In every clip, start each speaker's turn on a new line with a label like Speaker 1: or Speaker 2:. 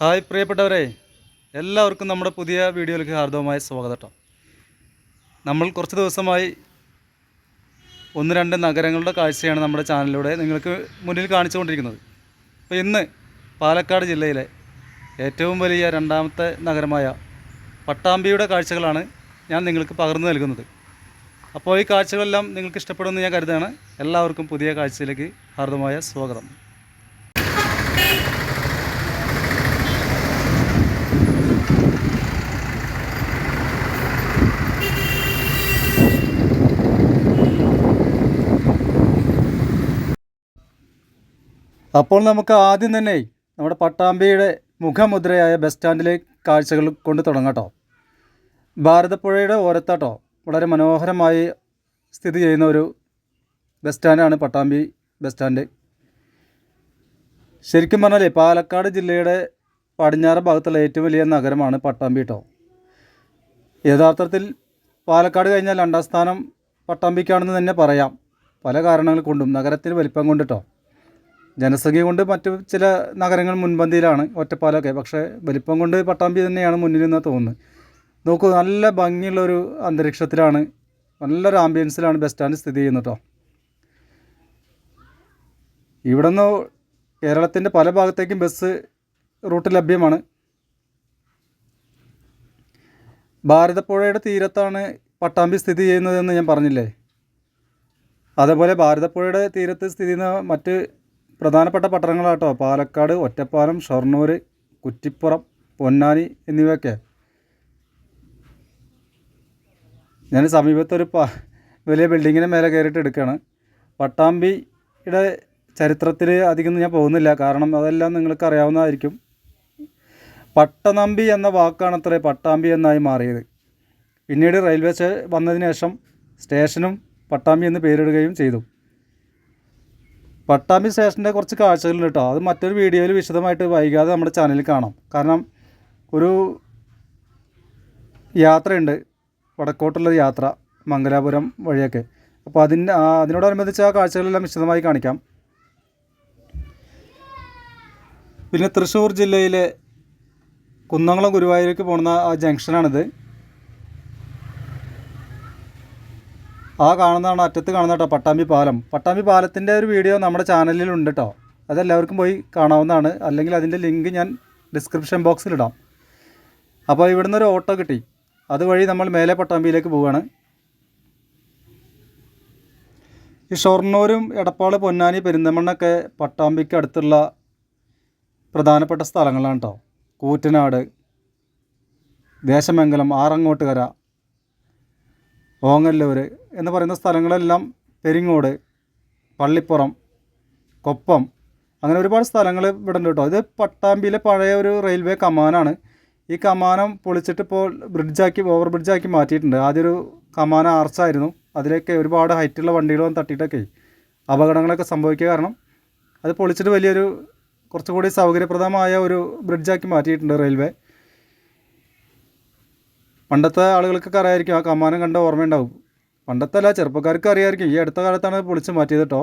Speaker 1: Hi പ്രിയപ്പെട്ടവരെ എല്ലാവർക്കും നമ്മുടെ പുതിയ വീഡിയോയിലേക്ക് ഹാർദവമായ സ്വാഗതം നമ്മൾ കുറച്ച് ദിവസമായി ഒന്ന് രണ്ട് നഗരങ്ങളുടെ കാഴ്ചയാണ് നമ്മുടെ ചാനലിലൂടെ നിങ്ങൾക്ക് മുന്നിൽ കാണിച്ചുകൊണ്ടിരിക്കുന്നത്. അപ്പോൾ ഇന്ന് പാലക്കാട് ജില്ലയിലെ ഏറ്റവും വലിയ രണ്ടാമത്തെ നഗരമായ പട്ടാമ്പിയുടെ കാഴ്ചകളാണ് ഞാൻ നിങ്ങൾക്ക് പകർന്നു നൽകുന്നത്. അപ്പോൾ ഈ കാഴ്ചകളെല്ലാം നിങ്ങൾക്ക് ഇഷ്ടപ്പെടുമെന്ന് ഞാൻ കരുതുകയാണ്. എല്ലാവർക്കും പുതിയ കാഴ്ചയിലേക്ക് ഹാർദമായ സ്വാഗതം. അപ്പോൾ നമുക്ക് ആദ്യം തന്നെ നമ്മുടെ പട്ടാമ്പിയുടെ മുഖമുദ്രയായ ബസ് സ്റ്റാൻഡിലെ കാഴ്ചകൾ കൊണ്ട് തുടങ്ങട്ടോ ഭാരതപ്പുഴയുടെ ഓരത്താട്ടോ വളരെ മനോഹരമായി സ്ഥിതി ചെയ്യുന്ന ഒരു ബസ് സ്റ്റാൻഡാണ് പട്ടാമ്പി ബസ് സ്റ്റാൻഡ്. ശരിക്കും പറഞ്ഞാലേ പാലക്കാട് ജില്ലയുടെ പടിഞ്ഞാറ് ഭാഗത്തുള്ള ഏറ്റവും വലിയ നഗരമാണ് പട്ടാമ്പി കേട്ടോ യഥാർത്ഥത്തിൽ പാലക്കാട് കഴിഞ്ഞാൽ രണ്ടാം സ്ഥാനം പട്ടാമ്പിക്കാണെന്ന് തന്നെ പറയാം. പല കാരണങ്ങൾ കൊണ്ടും നഗരത്തിന് വലിപ്പം കൊണ്ടിട്ടോ ജനസംഖ്യ കൊണ്ട് മറ്റു ചില നഗരങ്ങൾ മുൻപന്തിയിലാണ് ഒറ്റപ്പാലമൊക്കെ. പക്ഷേ വലിപ്പം കൊണ്ട് പട്ടാമ്പി തന്നെയാണ് മുന്നിൽ നിന്ന് തോന്നുന്നത്. നോക്കൂ നല്ല ഭംഗിയുള്ളൊരു അന്തരീക്ഷത്തിലാണ് നല്ലൊരു ആംബിയൻസിലാണ് ബസ് സ്റ്റാൻഡ് സ്ഥിതി ചെയ്യുന്നത് കേട്ടോ ഇവിടെ നിന്ന് കേരളത്തിന്റെ പല ഭാഗത്തേക്കും ബസ് റൂട്ട് ലഭ്യമാണ്. ഭാരതപ്പുഴയുടെ തീരത്താണ് പട്ടാമ്പി സ്ഥിതി ചെയ്യുന്നതെന്ന് ഞാൻ പറഞ്ഞില്ലേ? അതേപോലെ ഭാരതപ്പുഴയുടെ തീരത്ത് സ്ഥിതി ചെയ്യുന്ന മറ്റ് പ്രധാനപ്പെട്ട പട്ടണങ്ങളാട്ടോ. പാലക്കാട് ഒറ്റപ്പാലം ഷൊർണൂർ കുറ്റിപ്പുറം പൊന്നാനി എന്നിവയൊക്കെ. ഞാൻ സമീപത്തൊരു പാ വലിയ ബിൽഡിങ്ങിന്റെ മേലെ കയറിയിട്ട് എടുക്കുകയാണ് പട്ടാമ്പിയുടെ ചരിത്രത്തിൽ അധികം ഞാൻ പോകുന്നില്ല. കാരണം അതെല്ലാം നിങ്ങൾക്ക് അറിയാവുന്നതായിരിക്കും പട്ടനമ്പി എന്ന വാക്കാണ് അത്രേ പട്ടാമ്പി എന്നായി മാറിയത്. പിന്നീട് റെയിൽവേ സ്റ്റേ വന്നതിന് ശേഷം സ്റ്റേഷനും പട്ടാമ്പി എന്ന് പേരിടുകയും ചെയ്തു. പട്ടാമ്പി സ്റ്റേഷന്റെ കുറച്ച് കാഴ്ചകളുണ്ട് കേട്ടോ അത് മറ്റൊരു വീഡിയോയിൽ വിശദമായിട്ട് വൈകാതെ നമ്മുടെ ചാനലിൽ കാണാം. കാരണം ഒരു യാത്രയുണ്ട്. വടക്കോട്ടുള്ളൊരു യാത്ര മംഗലാപുരം വഴിയൊക്കെ. അപ്പോൾ അതിന് ആ അതിനോടനുബന്ധിച്ച് ആ കാഴ്ചകളെല്ലാം വിശദമായി കാണിക്കാം. പിന്നെ തൃശ്ശൂർ ജില്ലയിലെ കുന്നംകുളം ഗുരുവായൂരേക്ക് പോകുന്ന ആ ജംഗ്ഷനാണിത്. ആ കാണുന്നതാണ് അറ്റത്ത് കാണുന്ന കേട്ടോ പട്ടാമ്പി പാലം. പട്ടാമ്പി പാലത്തിന്റെ ഒരു വീഡിയോ നമ്മുടെ ചാനലിലുണ്ട് കേട്ടോ അതെല്ലാവർക്കും പോയി കാണാവുന്നതാണ്. അല്ലെങ്കിൽ അതിന്റെ ലിങ്ക് ഞാൻ ഡിസ്ക്രിപ്ഷൻ ബോക്സിലിടാം അപ്പോൾ ഇവിടുന്ന് ഒരു ഓട്ടോ കിട്ടി. അതുവഴി നമ്മൾ മേലെ പട്ടാമ്പിയിലേക്ക് പോവുകയാണ്. ഈ ഷൊർണൂരും എടപ്പാൾ പൊന്നാനി പെരിന്തമണ്ണൊക്കെ പട്ടാമ്പിക്ക് അടുത്തുള്ള പ്രധാനപ്പെട്ട സ്ഥലങ്ങളാണ് കേട്ടോ കൂറ്റനാട് ദേശമംഗലം ആറങ്ങോട്ടുകര ഓങ്ങല്ലൂർ എന്ന് പറയുന്ന സ്ഥലങ്ങളെല്ലാം പെരിങ്ങോട് പള്ളിപ്പുറം കൊപ്പം അങ്ങനെ ഒരുപാട് സ്ഥലങ്ങൾ ഇവിടെ ഉണ്ട് കേട്ടോ. ഇത് പട്ടാമ്പിയിലെ പഴയ ഒരു റെയിൽവേ കമാനാണ്. ഈ കമാനം പൊളിച്ചിട്ട് ഇപ്പോൾ ബ്രിഡ്ജാക്കി ഓവർ ബ്രിഡ്ജാക്കി മാറ്റിയിട്ടുണ്ട്. ആദ്യം ഒരു കമാന ആർച്ചായിരുന്നു. അതിലേക്ക് ഒരുപാട് ഹൈറ്റുള്ള വണ്ടികൾ വന്ന് തട്ടിയിട്ടൊക്കെ അപകടങ്ങളൊക്കെ സംഭവിക്കുക കാരണം അത് പൊളിച്ചിട്ട് വലിയൊരു കുറച്ചുകൂടി സൗകര്യപ്രദമായ ഒരു ബ്രിഡ്ജാക്കി മാറ്റിയിട്ടുണ്ട് റെയിൽവേ. പണ്ടത്തെ ആളുകൾക്കൊക്കെ അറിയായിരിക്കും ആ കമാനം കണ്ട ഓർമ്മയുണ്ടാവും. പണ്ടത്തെ അല്ല ചെറുപ്പക്കാർക്ക് അറിയായിരിക്കും. ഈ അടുത്ത കാലത്താണ് പൊളിച്ച് മാറ്റിയത് കേട്ടോ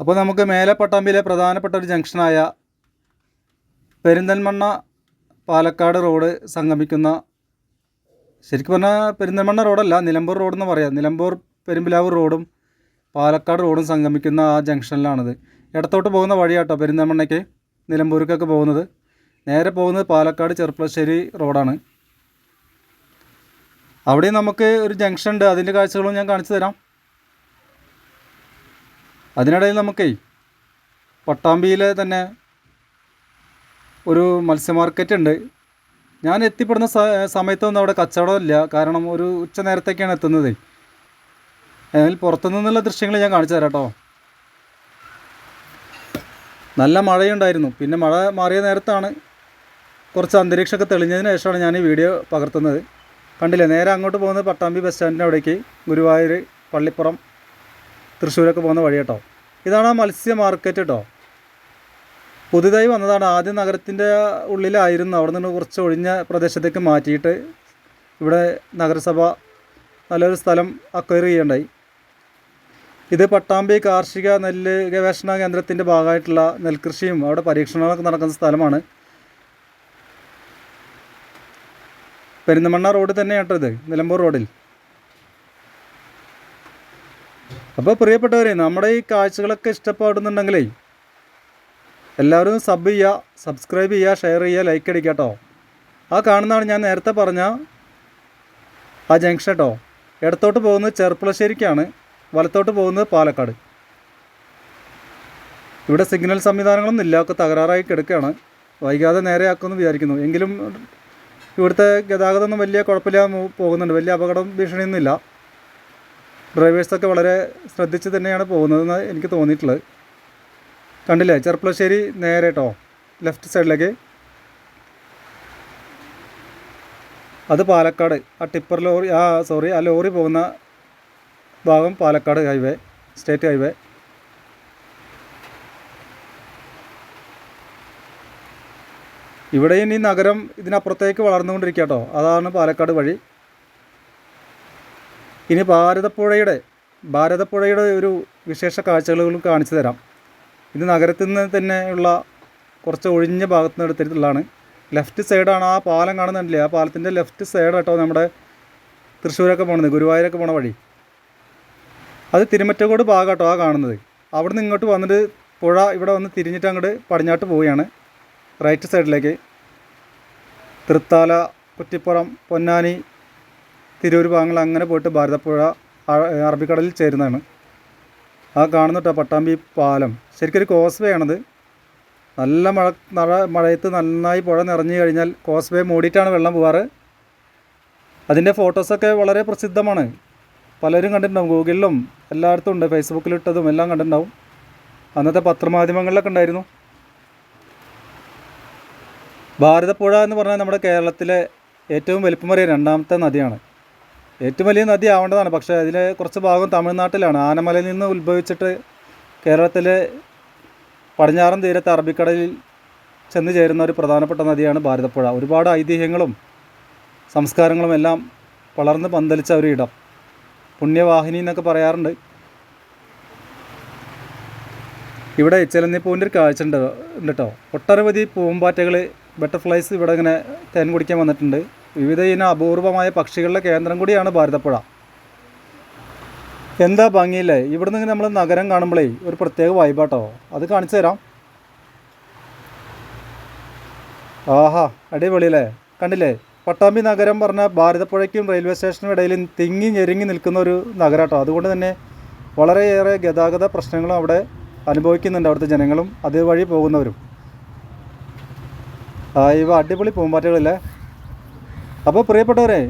Speaker 1: അപ്പോൾ നമുക്ക് മേലെ പട്ടാമ്പിയിലെ പ്രധാനപ്പെട്ട ഒരു ജംഗ്ഷനായ പെരിന്തൽമണ്ണ പാലക്കാട് റോഡ് സംഗമിക്കുന്ന ശരിക്കും പറഞ്ഞാൽ പെരിന്തൽമണ്ണ റോഡല്ല നിലമ്പൂർ റോഡെന്ന് പറയാം. നിലമ്പൂർ പെരുമ്പിലാവൂർ റോഡും പാലക്കാട് റോഡും സംഗമിക്കുന്ന ആ ജംഗ്ഷനിലാണിത്. ഇടത്തോട്ട് പോകുന്ന വഴിയാട്ടോ പെരിന്തൽമണ്ണയ്ക്ക് നിലമ്പൂർക്കൊക്കെ പോകുന്നത്. നേരെ പോകുന്നത് പാലക്കാട് ചെറുപ്പശ്ശേരി റോഡാണ്. അവിടെ നമുക്ക് ഒരു ജംഗ്ഷൻ ഉണ്ട്. അതിന്റെ കാഴ്ചകളും ഞാൻ കാണിച്ചു തരാം. അതിനിടയിൽ നമുക്കേ പട്ടാമ്പിയിലെ തന്നെ ഒരു മത്സ്യ മാർക്കറ്റ് ഉണ്ട്. ഞാൻ എത്തിപ്പെടുന്ന സമയത്തൊന്നും അവിടെ കച്ചവടമില്ല കാരണം ഒരു ഉച്ച നേരത്തേക്കാണ് എത്തുന്നത്. അതിൽ പുറത്തു നിന്നുള്ള ദൃശ്യങ്ങൾ ഞാൻ കാണിച്ചു തരാം കേട്ടോ. നല്ല മഴയുണ്ടായിരുന്നു. പിന്നെ മഴ മാറിയ നേരത്താണ് കുറച്ച് അന്തരീക്ഷമൊക്കെ തെളിഞ്ഞതിന് ശേഷമാണ് ഞാൻ ഈ വീഡിയോ പകർത്തുന്നത്. കണ്ടില്ലേ നേരെ അങ്ങോട്ട് പോകുന്നത് പട്ടാമ്പി ബസ് സ്റ്റാൻഡിന്റെ അവിടേക്ക് ഗുരുവായൂർ പള്ളിപ്പുറം തൃശ്ശൂരൊക്കെ പോകുന്ന വഴി കേട്ടോ. ഇതാണ് ആ മത്സ്യ മാർക്കറ്റ് കേട്ടോ. പുതുതായി വന്നതാണ്. ആദ്യം നഗരത്തിന്റെ ഉള്ളിലായിരുന്നു. അവിടെ നിന്ന് കുറച്ച് ഒഴിഞ്ഞ പ്രദേശത്തേക്ക് മാറ്റിയിട്ട് ഇവിടെ നഗരസഭ നല്ലൊരു സ്ഥലം അക്വയർ ചെയ്യണ്ടായി. ഇത് പട്ടാമ്പി കാർഷിക നെല്ല് ഗവേഷണ കേന്ദ്രത്തിന്റെ ഭാഗമായിട്ടുള്ള നെൽകൃഷിയും അവിടെ പരീക്ഷണങ്ങളൊക്കെ നടക്കുന്ന സ്ഥലമാണ്. പെരിന്തമണ്ണ റോഡ് തന്നെയാട്ടോ ഇത് നിലമ്പൂർ റോഡിൽ. അപ്പോൾ പ്രിയപ്പെട്ടവരെ നമ്മുടെ ഈ കാഴ്ചകളൊക്കെ ഇഷ്ടപ്പെടുന്നുണ്ടെങ്കിലേ എല്ലാവരും സബ് ചെയ്യുക സബ്സ്ക്രൈബ് ചെയ്യുക ഷെയർ ചെയ്യുക ലൈക്ക് അടിക്കുക കേട്ടോ. ആ കാണുന്നതാണ് ഞാൻ നേരത്തെ പറഞ്ഞ ആ ജംഗ്ഷൻ കേട്ടോ ഇടത്തോട്ട് പോകുന്നത് ചെർപ്പുളശ്ശേരിക്കാണ് വലത്തോട്ട് പോകുന്നത് പാലക്കാട്. ഇവിടെ സിഗ്നൽ സംവിധാനങ്ങളൊന്നും ഇല്ല ഒക്കെ തകരാറായി കിടക്കുകയാണ്. വൈകാതെ നേരെയാക്കുമെന്ന് വിചാരിക്കുന്നു. എങ്കിലും ഇവിടുത്തെ ഗതാഗതമൊന്നും വലിയ കുഴപ്പമില്ലാതെ പോകുന്നുണ്ട്. വലിയ അപകടം ഭീഷണിയൊന്നുമില്ല. ഡ്രൈവേഴ്സൊക്കെ വളരെ ശ്രദ്ധിച്ച് തന്നെയാണ് പോകുന്നതെന്ന് എനിക്ക് തോന്നിയിട്ടുള്ളത്. കണ്ടില്ലേ? ചെർപ്പുളശ്ശേരി നേരെ കേട്ടോ ലെഫ്റ്റ് സൈഡിലേക്ക് അത് പാലക്കാട്. ആ ടിപ്പർ ലോറി ആ സോറി ആ ലോറി പോകുന്ന ഭാഗം പാലക്കാട് ഹൈവേ സ്റ്റേറ്റ് ഹൈവേ ഇവിടെ ഇനി നഗരം ഇതിനപ്പുറത്തേക്ക് വളർന്നുകൊണ്ടിരിക്കുക കേട്ടോ അതാണ് പാലക്കാട് വഴി. ഇനി ഭാരതപ്പുഴയുടെ ഭാരതപ്പുഴയുടെ ഒരു വിശേഷ കാഴ്ചകളും കാണിച്ചു തരാം. ഇത് നഗരത്തിൽ നിന്ന് തന്നെ ഉള്ള കുറച്ച് ഒഴിഞ്ഞ ഭാഗത്ത് നിന്ന് എടുത്തിട്ടുള്ളതാണ് ലെഫ്റ്റ് സൈഡാണ് ആ പാലം കാണുന്നുണ്ടല്ലേ? ആ പാലത്തിന്റെ ലെഫ്റ്റ് സൈഡ് കേട്ടോ നമ്മുടെ തൃശ്ശൂരൊക്കെ പോണത് ഗുരുവായൂരൊക്കെ പോണ വഴി. അത് തിരുമറ്റക്കോട് ഭാഗം കേട്ടോ ആ കാണുന്നത്. അവിടെ നിന്ന് ഇങ്ങോട്ട് വന്നിട്ട് പുഴ ഇവിടെ വന്ന് തിരിഞ്ഞിട്ട് അങ്ങോട്ട് പടിഞ്ഞാട്ട് പോവുകയാണ്. റൈറ്റ് സൈഡിലേക്ക് തൃത്താല കുറ്റിപ്പുറം പൊന്നാനി തിരൂർ ഭാഗങ്ങൾ അങ്ങനെ പോയിട്ട് ഭാരതപ്പുഴ അറബിക്കടലിൽ ചേരുന്നതാണ്. ആ കാണുന്ന കേട്ടോ പട്ടാമ്പി പാലം. ശരിക്കും ഒരു കോസ് വേ ആണത്. നല്ല മഴ മഴ മഴയത്ത് നന്നായി പുഴ നിറഞ്ഞു കഴിഞ്ഞാൽ കോസ് വേ മൂടിയിട്ടാണ് വെള്ളം പോവാറ്. അതിന്റെ ഫോട്ടോസൊക്കെ വളരെ പ്രസിദ്ധമാണ്. പലരും കണ്ടിട്ടുണ്ടാവും. ഗൂഗിളിലും എല്ലായിടത്തും ഉണ്ട്. ഫേസ്ബുക്കിലിട്ടതും എല്ലാം കണ്ടിട്ടുണ്ടാവും. അന്നത്തെ പത്രമാധ്യമങ്ങളിലൊക്കെ ഉണ്ടായിരുന്നു. ഭാരതപ്പുഴ എന്ന് പറഞ്ഞാൽ നമ്മുടെ കേരളത്തിലെ ഏറ്റവും വലിപ്പമേറിയ രണ്ടാമത്തെ നദിയാണ്. ഏറ്റവും വലിയ നദി ആവേണ്ടതാണ്. പക്ഷേ അതിലെ കുറച്ച് ഭാഗം തമിഴ്നാട്ടിലാണ്. ആനമലയിൽ നിന്ന് ഉത്ഭവിച്ചിട്ട് കേരളത്തിലെ പടിഞ്ഞാറൻ തീരത്തെ അറബിക്കടലിൽ ചെന്ന് ചേരുന്ന ഒരു പ്രധാനപ്പെട്ട നദിയാണ് ഭാരതപ്പുഴ. ഒരുപാട് ഐതിഹ്യങ്ങളും സംസ്കാരങ്ങളും എല്ലാം വളർന്ന് പന്തലിച്ച ഒരു ഇടം. പുണ്യവാഹിനി എന്നൊക്കെ പറയാറുണ്ട്. ഇവിടെ ചിലന്നിപ്പൂവിന്റെ ഒരു കാഴ്ച ഉണ്ട് കേട്ടോ. ഒട്ടനവധി പൂമ്പാറ്റകൾ ബട്ടർഫ്ലൈസ് ഇവിടെ ഇങ്ങനെ തേൻ കുടിക്കാൻ വന്നിട്ടുണ്ട്. വിവിധ ഇനം അപൂർവമായ പക്ഷികളുടെ കേന്ദ്രം കൂടിയാണ് ഭാരതപ്പുഴ. എന്താ ഭംഗിയില്ലേ? ഇവിടുന്ന് നമ്മൾ നഗരം കാണുമ്പോഴേ ഒരു പ്രത്യേക വൈബാട്ടോ അത് കാണിച്ചു തരാം. ആഹാ അടിപൊളിയല്ലേ? കണ്ടില്ലേ? പട്ടാമ്പി നഗരം പറഞ്ഞ ഭാരതപ്പുഴയ്ക്കും റെയിൽവേ സ്റ്റേഷനും ഇടയിൽ തിങ്ങി ഞെരുങ്ങി നിൽക്കുന്ന ഒരു നഗരാട്ടോ. അതുകൊണ്ട് തന്നെ വളരെയേറെ ഗതാഗത പ്രശ്നങ്ങളും അവിടെ അനുഭവിക്കുന്നുണ്ട് അവിടുത്തെ ജനങ്ങളും അതുവഴി പോകുന്നവരും. ഇവ അടിപൊളി പൂമ്പാറ്റകളല്ലേ? അപ്പോൾ പ്രിയപ്പെട്ടവരെ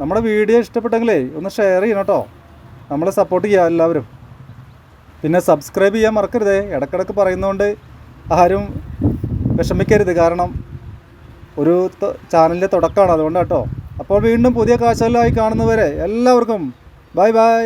Speaker 1: നമ്മുടെ വീഡിയോ ഇഷ്ടപ്പെട്ടെങ്കിലേ ഒന്ന് ഷെയർ ചെയ്യണം കേട്ടോ നമ്മളെ സപ്പോർട്ട് ചെയ്യുക എല്ലാവരും. പിന്നെ സബ്സ്ക്രൈബ് ചെയ്യാൻ മറക്കരുതേ. ഇടക്കിടക്ക് പറയുന്നതുകൊണ്ട് ആരും വിഷമിക്കരുത്. കാരണം ഒരു ചാനലിന്റെ തുടക്കമാണ് അതുകൊണ്ട് കേട്ടോ അപ്പോൾ വീണ്ടും പുതിയ കാഴ്ചകളിലായി കാണുന്നവരെ എല്ലാവർക്കും ബൈ ബൈ